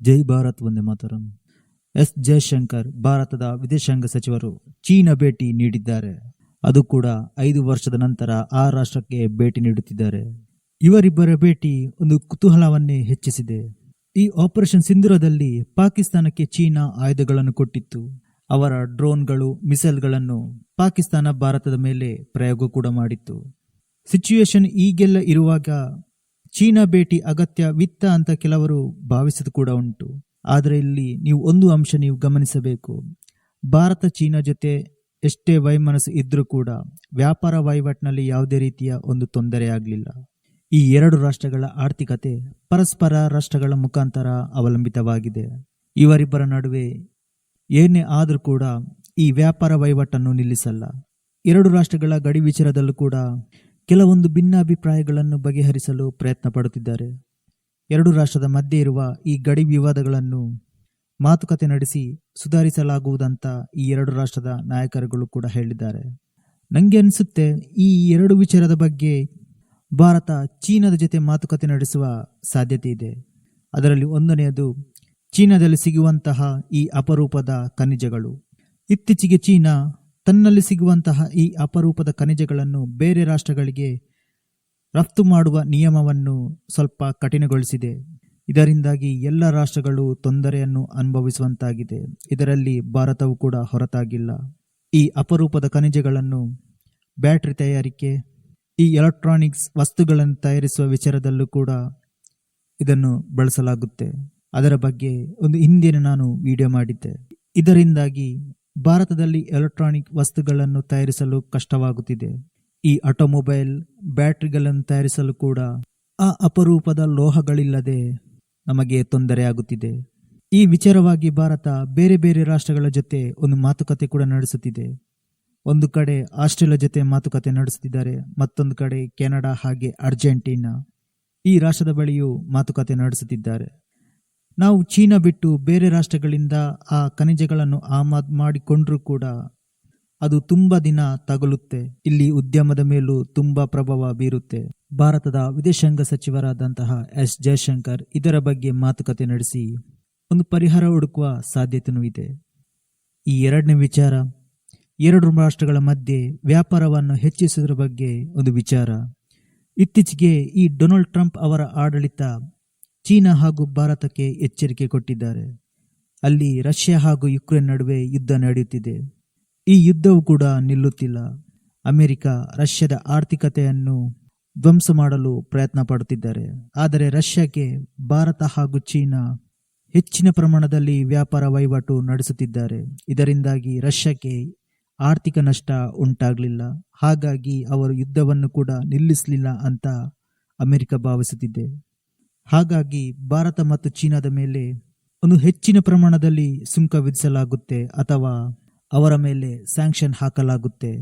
ಜೈ ಭಾರತ್ ಒಂದೇ ಮಾತರಂ. ಎಸ್ ಜಯಶಂಕರ್, ಭಾರತದ ವಿದೇಶಾಂಗ ಸಚಿವರು ಚೀನಾ ಭೇಟಿ ನೀಡಿದ್ದಾರೆ. ಅದು ಕೂಡ ಐದು ವರ್ಷದ ನಂತರ ಆ ರಾಷ್ಟ್ರಕ್ಕೆ ಭೇಟಿ ನೀಡುತ್ತಿದ್ದಾರೆ. ಇವರಿಬ್ಬರ ಭೇಟಿ ಒಂದು ಕುತೂಹಲವನ್ನೇ ಹೆಚ್ಚಿಸಿದೆ. ಈ ಆಪರೇಷನ್ ಸಿಂಧುರದಲ್ಲಿ ಪಾಕಿಸ್ತಾನಕ್ಕೆ ಚೀನಾ ಆಯುಧಗಳನ್ನು ಕೊಟ್ಟಿತ್ತು. ಅವರ ಡ್ರೋನ್ಗಳು, ಮಿಸೈಲ್ಗಳನ್ನು ಪಾಕಿಸ್ತಾನ ಭಾರತದ ಮೇಲೆ ಪ್ರಯೋಗ ಕೂಡ ಮಾಡಿತ್ತು. ಸಿಚುವೇಶನ್ ಈಗೆಲ್ಲ ಇರುವಾಗ ಚೀನಾ ಭೇಟಿ ಅಗತ್ಯ ವಿತ್ತ ಅಂತ ಕೆಲವರು ಭಾವಿಸಿದ ಕೂಡ ಉಂಟು. ಆದರೆ ಇಲ್ಲಿ ನೀವು ಒಂದು ಅಂಶ ನೀವು ಗಮನಿಸಬೇಕು. ಭಾರತ ಚೀನಾ ಜೊತೆ ಎಷ್ಟೇ ವೈಮನಸ್ಸು ಇದ್ರೂ ಕೂಡ ವ್ಯಾಪಾರ ವಹಿವಾಟಿನಲ್ಲಿ ಯಾವುದೇ ರೀತಿಯ ಒಂದು ತೊಂದರೆ ಆಗಲಿಲ್ಲ. ಈ ಎರಡು ರಾಷ್ಟ್ರಗಳ ಆರ್ಥಿಕತೆ ಪರಸ್ಪರ ರಾಷ್ಟ್ರಗಳ ಮುಖಾಂತರ ಅವಲಂಬಿತವಾಗಿದೆ. ಇವರಿಬ್ಬರ ನಡುವೆ ಏನೇ ಆದರೂ ಕೂಡ ಈ ವ್ಯಾಪಾರ ವಹಿವಾಟನ್ನು ನಿಲ್ಲಿಸಲ್ಲ. ಎರಡು ರಾಷ್ಟ್ರಗಳ ಗಡಿ ವಿಚಾರದಲ್ಲೂ ಕೂಡ ಕೆಲವೊಂದು ಭಿನ್ನಾಭಿಪ್ರಾಯಗಳನ್ನು ಬಗೆಹರಿಸಲು ಪ್ರಯತ್ನ ಪಡುತ್ತಿದ್ದಾರೆ ಎರಡು ರಾಷ್ಟ್ರದ ಮಧ್ಯೆ ಇರುವ ಈ ಗಡಿ ವಿವಾದಗಳನ್ನು ಮಾತುಕತೆ ನಡೆಸಿ ಸುಧಾರಿಸಲಾಗುವುದಂತ ಈ ಎರಡು ರಾಷ್ಟ್ರದ ನಾಯಕರುಗಳು ಕೂಡ ಹೇಳಿದ್ದಾರೆ. ನನಗೆ ಅನಿಸುತ್ತೆ ಈ ಎರಡು ವಿಚಾರದ ಬಗ್ಗೆ ಭಾರತ ಚೀನಾದ ಜೊತೆ ಮಾತುಕತೆ ನಡೆಸುವ ಸಾಧ್ಯತೆ ಇದೆ. ಅದರಲ್ಲಿ ಒಂದನೆಯದು ಚೀನಾದಲ್ಲಿ ಸಿಗುವಂತಹ ಈ ಅಪರೂಪದ ಖನಿಜಗಳು. ಇತ್ತೀಚೆಗೆ ಚೀನಾ ತನ್ನಲ್ಲಿ ಸಿಗುವಂತಹ ಈ ಅಪರೂಪದ ಖನಿಜಗಳನ್ನು ಬೇರೆ ರಾಷ್ಟ್ರಗಳಿಗೆ ರಫ್ತು ಮಾಡುವ ನಿಯಮವನ್ನು ಸ್ವಲ್ಪ ಕಠಿಣಗೊಳಿಸಿದೆ. ಇದರಿಂದಾಗಿ ಎಲ್ಲ ರಾಷ್ಟ್ರಗಳು ತೊಂದರೆಯನ್ನು ಅನುಭವಿಸುವಂತಾಗಿದೆ. ಇದರಲ್ಲಿ ಭಾರತವು ಕೂಡ ಹೊರತಾಗಿಲ್ಲ. ಈ ಅಪರೂಪದ ಖನಿಜಗಳನ್ನು ಬ್ಯಾಟರಿ ತಯಾರಿಕೆ, ಈ ಎಲೆಕ್ಟ್ರಾನಿಕ್ಸ್ ವಸ್ತುಗಳನ್ನು ತಯಾರಿಸುವ ವಿಚಾರದಲ್ಲೂ ಕೂಡ ಇದನ್ನು ಬಳಸಲಾಗುತ್ತೆ. ಅದರ ಬಗ್ಗೆ ಒಂದು ಹಿಂದಿನ ನಾನು ವಿಡಿಯೋ ಮಾಡಿದ್ದೆ. ಇದರಿಂದಾಗಿ ಭಾರತದಲ್ಲಿ ಎಲೆಕ್ಟ್ರಾನಿಕ್ ವಸ್ತುಗಳನ್ನು ತಯಾರಿಸಲು ಕಷ್ಟವಾಗುತ್ತಿದೆ. ಈ ಆಟೋಮೊಬೈಲ್ ಬ್ಯಾಟರಿಗಳನ್ನು ತಯಾರಿಸಲು ಕೂಡ ಆ ಅಪರೂಪದ ಲೋಹಗಳಿಲ್ಲದೆ ನಮಗೆ ತೊಂದರೆಯಾಗುತ್ತಿದೆ ಈ ವಿಚಾರವಾಗಿ ಭಾರತ ಬೇರೆ ಬೇರೆ ರಾಷ್ಟ್ರಗಳ ಜೊತೆ ಒಂದು ಮಾತುಕತೆ ಕೂಡ ನಡೆಸುತ್ತಿದೆ. ಒಂದು ಕಡೆ ಆಸ್ಟ್ರೇಲಿಯಾ ಜೊತೆ ಮಾತುಕತೆ ನಡೆಸುತ್ತಿದ್ದಾರೆ, ಮತ್ತೊಂದು ಕಡೆ ಕೆನಡಾ ಹಾಗೆ ಅರ್ಜೆಂಟೀನಾ ಈ ರಾಷ್ಟ್ರದ ಬಳಿಯೂ ಮಾತುಕತೆ ನಡೆಸುತ್ತಿದ್ದಾರೆ. ನಾವು ಚೀನಾ ಬಿಟ್ಟು ಬೇರೆ ರಾಷ್ಟ್ರಗಳಿಂದ ಆ ಖನಿಜಗಳನ್ನು ಆಮದು ಮಾಡಿಕೊಂಡ್ರೂ ಕೂಡ ಅದು ತುಂಬ ದಿನ ತಗಲುತ್ತೆ. ಇಲ್ಲಿ ಉದ್ಯಮದ ಮೇಲೂ ತುಂಬಾ ಪ್ರಭಾವ ಬೀರುತ್ತೆ. ಭಾರತದ ವಿದೇಶಾಂಗ ಸಚಿವರಾದಂತಹ ಎಸ್ ಜಯಶಂಕರ್ ಇದರ ಬಗ್ಗೆ ಮಾತುಕತೆ ನಡೆಸಿ ಒಂದು ಪರಿಹಾರ ಹುಡುಕುವ ಸಾಧ್ಯತೆಯೂ ಇದೆ. ಈ ಎರಡನೇ ವಿಚಾರ, ಎರಡು ರಾಷ್ಟ್ರಗಳ ಮಧ್ಯೆ ವ್ಯಾಪಾರವನ್ನು ಹೆಚ್ಚಿಸುವುದರ ಬಗ್ಗೆ ಒಂದು ವಿಚಾರ. ಇತ್ತೀಚೆಗೆ ಈ ಡೊನಾಲ್ಡ್ ಟ್ರಂಪ್ ಅವರ ಆಡಳಿತ ಚೀನಾ ಹಾಗೂ ಭಾರತಕ್ಕೆ ಎಚ್ಚರಿಕೆ ಕೊಟ್ಟಿದ್ದಾರೆ. ಅಲ್ಲಿ ರಷ್ಯಾ ಹಾಗೂ ಯುಕ್ರೇನ್ ನಡುವೆ ಯುದ್ಧ ನಡೆಯುತ್ತಿದೆ. ಈ ಯುದ್ಧವು ಕೂಡ ನಿಲ್ಲುತ್ತಿಲ್ಲ. ಅಮೆರಿಕ ರಷ್ಯಾದ ಆರ್ಥಿಕತೆಯನ್ನು ಧ್ವಂಸ ಮಾಡಲು ಪ್ರಯತ್ನ ಪಡುತ್ತಿದ್ದಾರೆ. ಆದರೆ ರಷ್ಯಾಕ್ಕೆ ಭಾರತ ಹಾಗೂ ಚೀನಾ ಹೆಚ್ಚಿನ ಪ್ರಮಾಣದಲ್ಲಿ ವ್ಯಾಪಾರ ವಹಿವಾಟು ನಡೆಸುತ್ತಿದ್ದಾರೆ. ಇದರಿಂದಾಗಿ ರಷ್ಯಾಕ್ಕೆ ಆರ್ಥಿಕ ನಷ್ಟ ಉಂಟಾಗಲಿಲ್ಲ. ಹಾಗಾಗಿ ಅವರು ಯುದ್ಧವನ್ನು ಕೂಡ ನಿಲ್ಲಿಸಲಿಲ್ಲ ಅಂತ ಅಮೆರಿಕ ಭಾವಿಸುತ್ತಿದೆ. ಹಾಗಾಗಿ ಭಾರತ ಮತ್ತು ಚೀನಾದ ಮೇಲೆ ಒಂದು ಹೆಚ್ಚಿನ ಪ್ರಮಾಣದಲ್ಲಿ ಸುಂಕ ವಿಧಿಸಲಾಗುತ್ತೆ ಅಥವಾ ಅವರ ಮೇಲೆ ಸ್ಯಾಂಕ್ಷನ್ ಹಾಕಲಾಗುತ್ತೆ.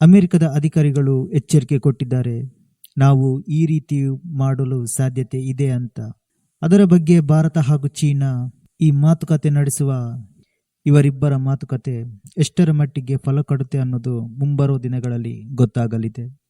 ಅಮೆರಿಕದ ಅಧಿಕಾರಿಗಳು ಎಚ್ಚರಿಕೆ ಕೊಟ್ಟಿದ್ದಾರೆ. ನಾವು ಈ ರೀತಿ ಮಾಡಲು ಸಾಧ್ಯತೆ ಇದೆ ಅಂತ. ಅದರ ಬಗ್ಗೆ ಭಾರತ ಹಾಗೂ ಚೀನಾ ಈ ಮಾತುಕತೆ ನಡೆಸುವ ಇವರಿಬ್ಬರ ಮಾತುಕತೆ ಎಷ್ಟರ ಮಟ್ಟಿಗೆ ಫಲ ಕೊಡುತ್ತೆ ಅನ್ನೋದು ಮುಂಬರುವ ದಿನಗಳಲ್ಲಿ ಗೊತ್ತಾಗಲಿದೆ.